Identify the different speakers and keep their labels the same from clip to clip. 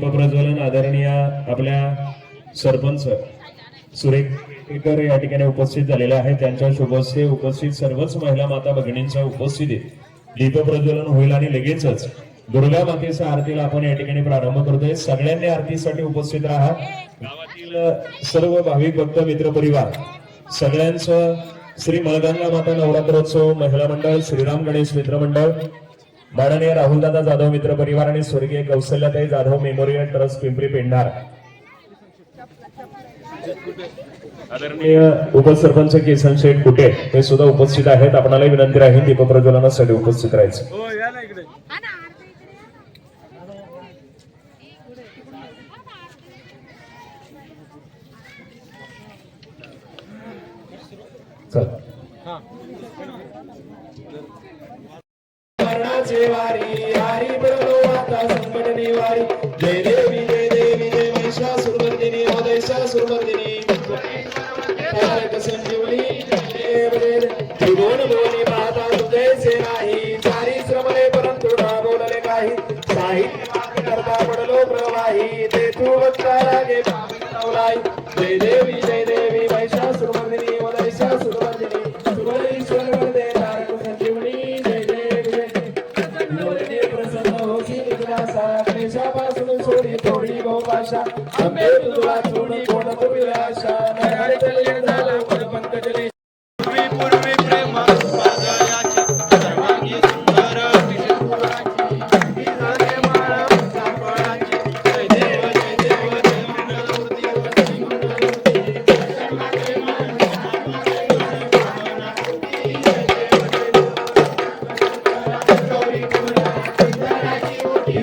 Speaker 1: दीपप्रज्वलन आदरणीय आपल्या सरपंच सुरेखकर या ठिकाणी उपस्थित झालेले आहेत. त्यांच्या शुभस्थे उपस्थित सर्वच महिला माता भगिनींच्या उपस्थितीत दीपप्रज्वलन होईल आणि लगेचच दुर्गा मातेच्या आरतीला आपण या ठिकाणी प्रारंभ करतोय. सगळ्यांनी आरतीसाठी उपस्थित राहा. गावातील सर्व भाविक भक्त मित्र परिवार सगळ्यांचं श्री मलगंगा माता नवरात्रोत्सव महिला मंडळ श्रीराम गणेश मित्र मंडळ माननीय राहुलदादा जाधव मित्र परिवार आणि स्वर्गीय कौशल्याताई जाधव मेमोरियल ट्रस्ट पिंपरी पेंढार. आदरणीय उपसरपंच केसन शेठ कुटे हे सुद्धा उपस्थित आहेत. आपणाला विनंती राहील दीपप्रज्वलनासाठी उपस्थित राहायचं.
Speaker 2: हो
Speaker 1: चल.
Speaker 3: मरणाचे वारी हरी आता संकट निवारी जय देवी जय देवी जय महिषासुरमर्दिनी संजीवनी गोपाशा तुला सोडी कोण झाला पंकजले
Speaker 2: पूर्वी पूर्वी सर्वांगी सुंदर झाले माळा सापळाची जय देव जय देव जय मंगलमूर्ती मंगलमूर्ती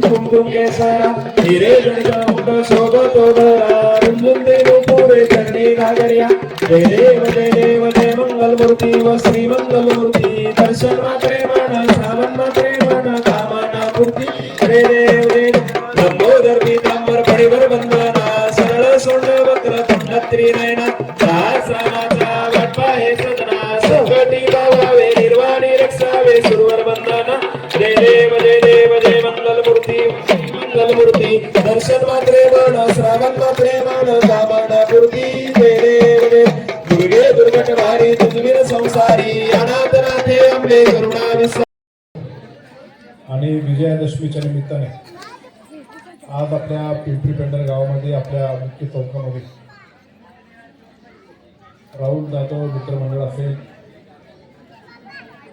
Speaker 3: कुमकुम केसरा हिरे जणका मुठ शोभतो धरा रुंजून देव पोरे चरणी घागरिया जय देव जय देव जय मंगलमूर्ती व श्री मंगलमूर्ती दर्शन मन प्रेमान मात्रे मन देणे दुर्गे दुर्गट भारी तुझवीर संसारी अनाथनाथे अंबे करुणा
Speaker 4: आणि विजयादशमीच्या निमित्ताने आज आपल्या पिंपरी पेंडर गावामध्ये आपल्या मुख्य चौकामध्ये राहुल जाधव मित्रमंडळ असेल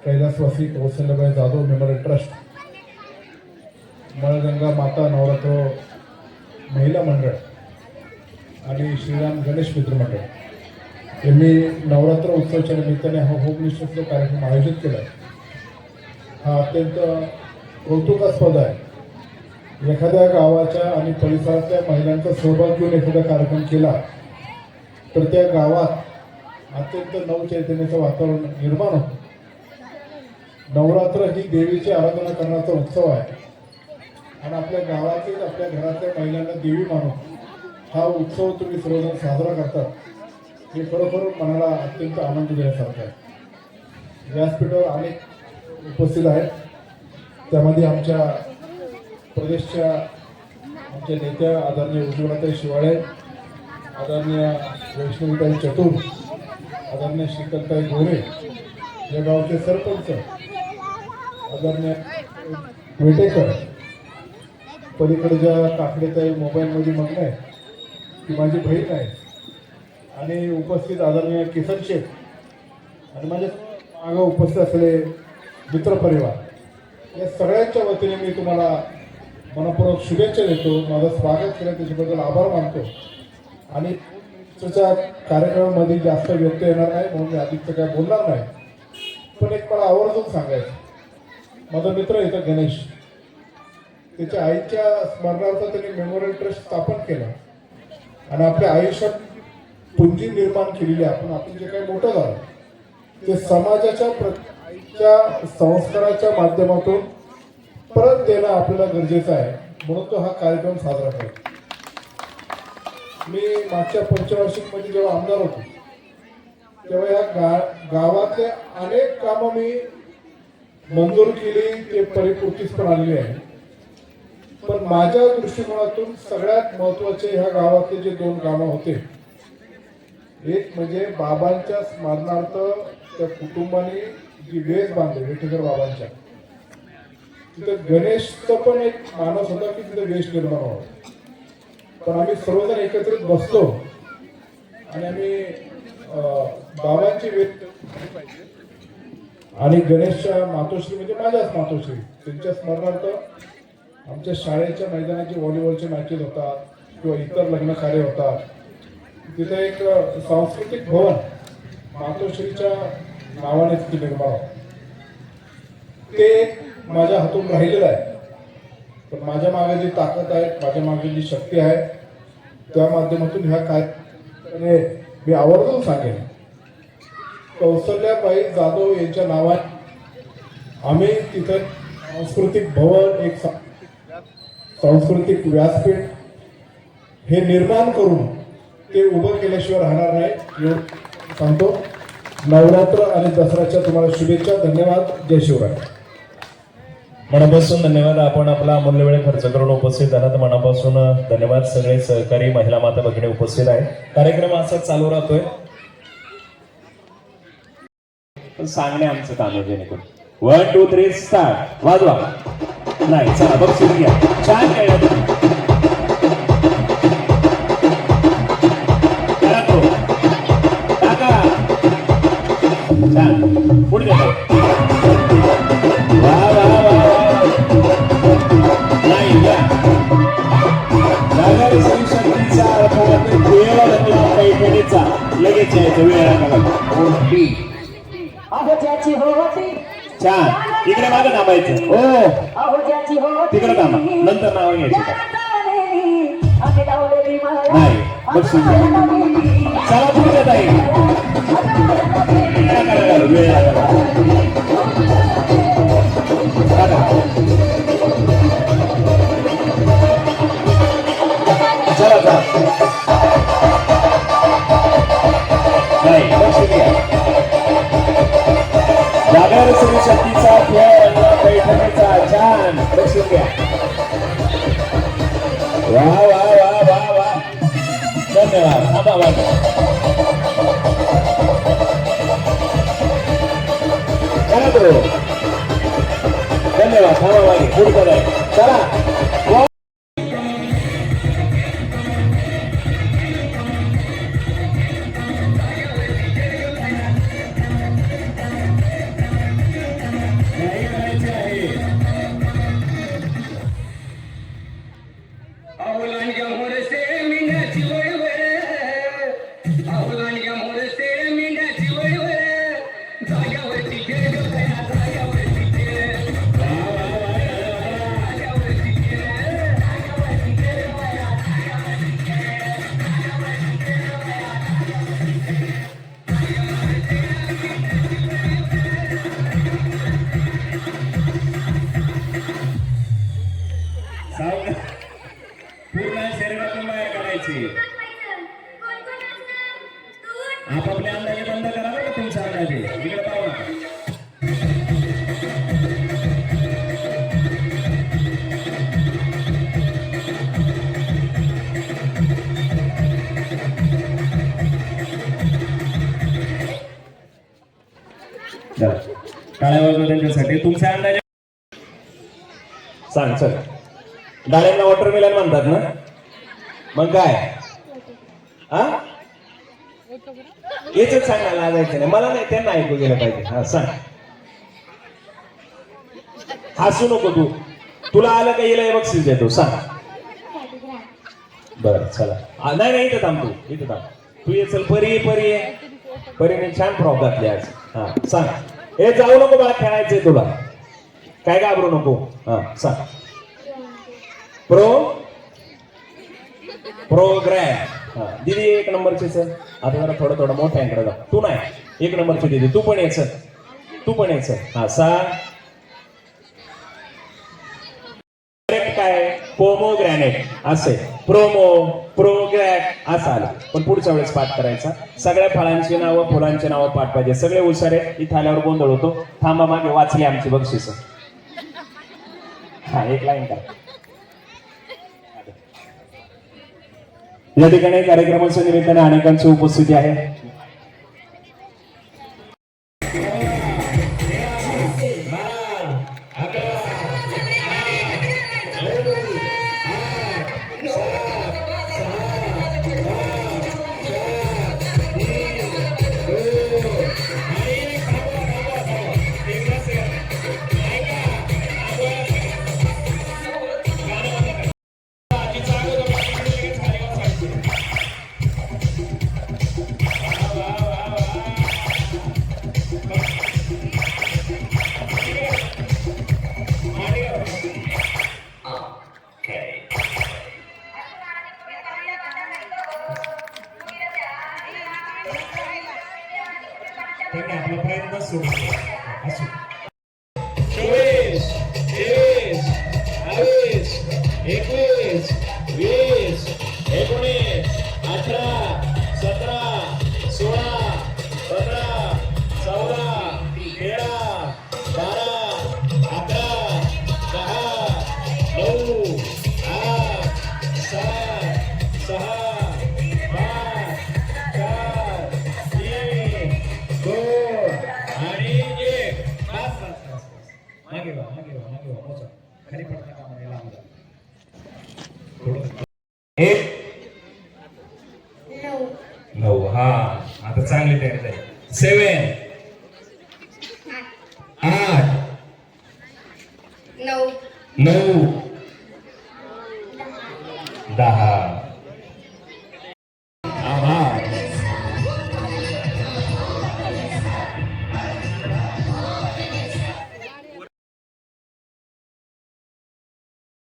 Speaker 4: कैलासवासी कौशल्यबाई जाधव मेमोरियल ट्रस्ट मळगंगा माता नवरात्र महिला मंडळ आणि श्रीराम गणेश मित्र मंडळ. यांनी नवरात्र उत्सवाच्या निमित्ताने हा होम निश्चित कार्यक्रम आयोजित केला. आहे हा अत्यंत कौतुकास्पद आहे. एखाद्या गावाच्या आणि परिसरातल्या महिलांचा सहभाग घेऊन एखादा कार्यक्रम केला तर त्या गावात अत्यंत नवचैतन्याचं वातावरण निर्माण होतं. नवरात्र ही देवीची आराधना करण्याचा उत्सव आहे. आणि आपल्या गावातील आपल्या घरातल्या महिलांना देवी मानून हा उत्सव तुम्ही सर्वजण साजरा करतात. हे खरोखर मनाला अत्यंत आनंद देण्यासारखं आहे व्यासपीठावर अनेक उपस्थित आहेत. त्यामध्ये आमच्या प्रदेशच्या आमच्या नेत्या आदरणीय उज्ज्वलाताई शिवाळे आदरणीय वैष्णवीताई चतुर आदरणीय श्रीकांताई गोरे या गावचे सरपंच आदरणीय वेटेकर पलीकडे ज्या काकडेताई मोबाईलमध्ये मग्न आहे ती माझी बहीण आहे. आणि उपस्थित आदरणीय किसन शेख आणि माझ्या मागं उपस्थित असलेले मित्रपरिवार या सगळ्यांच्या वतीने मी तुम्हाला मनपूर्वक शुभेच्छा देतो. माझं स्वागत केलं. त्याच्याबद्दल आभार मानतो. आणि तुझ्या कार्यक्रमामध्ये जास्त व्यक्त येणार नाही म्हणून मी अधिक काय बोलणार नाही. पण एक मला आवर्जून सांगायचं माझा मित्र येतो गणेश. त्याच्या आईच्या स्मरणार्थ त्यांनी मेमोरियल ट्रस्ट स्थापन केलं. आणि आपल्या आयुष्यात पुंजी निर्माण केलेली आहे. आपण आपण जे काही मोठं झालं ते समाजाच्या प्र- संस्काराच्या माध्यमातून परत देणं आपल्याला गरजेचं आहे म्हणून तो हा कार्यक्रम साजरा करतो मी मागच्या पंचवार्षिकमध्ये जेव्हा आमदार होतो तेव्हा या गा गावातले अनेक कामं मी मंजूर केली ते परिपूर्तीस पण आलेली आहे पण माझ्या दृष्टिकोनातून सगळ्यात महत्त्वाचे ह्या गावातले जे दोन कामं होते एक म्हणजे बाबांच्या स्मरणार्थ त्या कुटुंबाने जी वेस बांधली विठेकर बाबांच्या. तिथं गणेशचं पण एक मानस होता की तिथे वेश निर्माण व्हावा. पण आम्ही सर्वजण एकत्रित बसलो आणि आम्ही बाबांची वेद आणि गणेशच्या मातोश्री म्हणजे माझ्याच मातोश्री त्यांच्या स्मरणार्थ आमच्या शाळेच्या मैदानाचे व्हॉलीबॉलचे मॅचेस होतात किंवा इतर लग्न कार्य होतात तिथे एक सांस्कृतिक भवन मातोश्रीच्या नावाने तिथे निर्माण ते माझ्या हातून राहिलेलं आहे. पण माझ्या मागे जी ताकद आहे माझ्या मागे जी शक्ती आहे त्या माध्यमातून ह्या काय मी आवर्जून सांगेन. कौशल्याबाई जाधव यांच्या नावाने आम्ही तिथे सांस्कृतिक भवन एक सा- सांस्कृतिक व्यासपीठ हे निर्माण करून ते उभं केल्याशिवाय राहणार नाही सांगतो. नवरात्र आणि दसऱ्याच्या तुम्हाला शुभेच्छा धन्यवाद. जय शिवराय.
Speaker 3: मनापासून धन्यवाद. आपण आपला अमूल्य वेळ खर्च करून उपस्थित झालात मनापासून धन्यवाद. सगळे सहकारी महिला माता भगिनी उपस्थित आहे कार्यक्रम असा चालू राहतोय. सांगणे आमचं काम जेणेकरून. वन टू थ्री स्टार्ट वाजवा. नाही चला बघ सुरू घ्या छान खेळलं करा तो. टाका. छान. पुढे वा वा वा वा. नाही या. नगर संशक्तीचा अर्थात वेळ लागला पैठणीचा लगेच यायचं वेळ लागला.
Speaker 5: अहो ज्याची होती
Speaker 3: छान. इकडे मागं थांबायचं.
Speaker 5: होती
Speaker 3: तिकडे थांबा. नंतर नाव घ्यायची नाही सुंदर चला पुढे ताई वेळ. चला चला. नाही लक्ष द्या छान लक्ष द्या वा वा वा वा वा धन्यवाद थांबा वाटो करा तो धन्यवाद थांबा मागे सांग सर डाळ्यांना वॉटरमेलन म्हणतात ना? मग काय? हा? याच सांग ना नाही. मला नाही त्यांना ऐकू गेलं पाहिजे. हा सांग. हसू नको तू. तुला आलं का येईल बक्षीस देतो सांग. बर चला. नाही नाही इथं थांब तू. इथं थांब. तू ये चल परी ये परी ये. परीने छान फ्रॉक घातली आज. हा सांग. हे जाऊ नको मला खेळायचंय तुला. काय घाबरू नको? हा. सांग. प्रो प्रोग्रॅम हा. दीदी एक नंबरचे सर आता जरा थोडं थोडं मोठ्यांकडे जा. तू नाही. एक नंबरची दीदी. तू पण ये सर तू पण ये सर हा सांग. काय? पोमो ग्रॅनेट असे. प्रोमो प्रोग्रॅट असं आलं. पण पुढच्या वेळेस पाठ करायचा. सगळ्या फळांची नावं फुलांची नावं पाठ पाहिजे. सगळे हुशार आहेत. इथं आल्यावर गोंधळ होतो. थांबा मागे वाचली आमची बक्षीस. लाईन करा
Speaker 6: या ठिकाणी कार्यक्रमाच्या निमित्ताने अनेकांची उपस्थिती आहे.
Speaker 3: 不错，不错。हा आता चांगली तयारी आहे सेवन आठ.
Speaker 7: नऊ.
Speaker 3: नऊ.